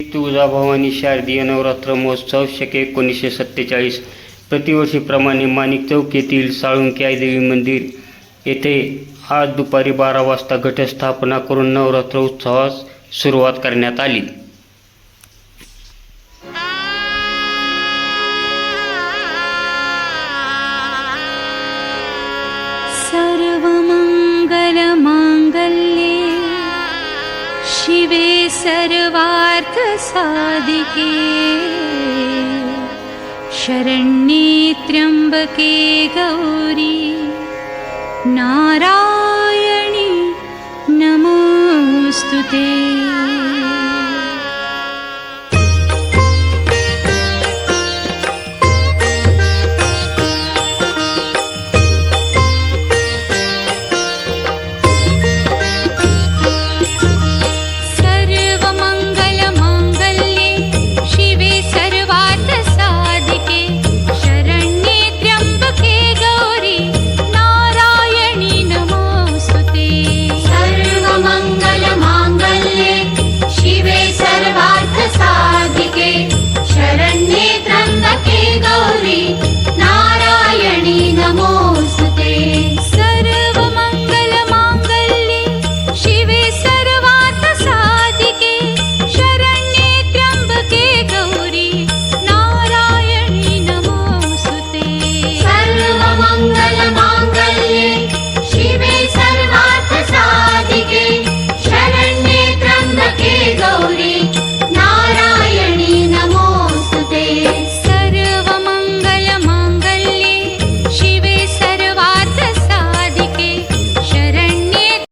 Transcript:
तुळजाभवानी शारदीय नवरात्र महोत्सव शके एकोणीसशे सत्तेचाळीस. प्रतिवर्षीप्रमाणे माणिक चौक येथील साळुंकी आईदेवी मंदिर येथे आज दुपारी बारा वाजता घटस्थापना करून नवरात्र उत्सवास सुरुवात करण्यात आली. शिवे सर्वार्थसाधिके। शरण्ये त्र्यम्बके गौरी। नारायणि नमोऽस्तु ते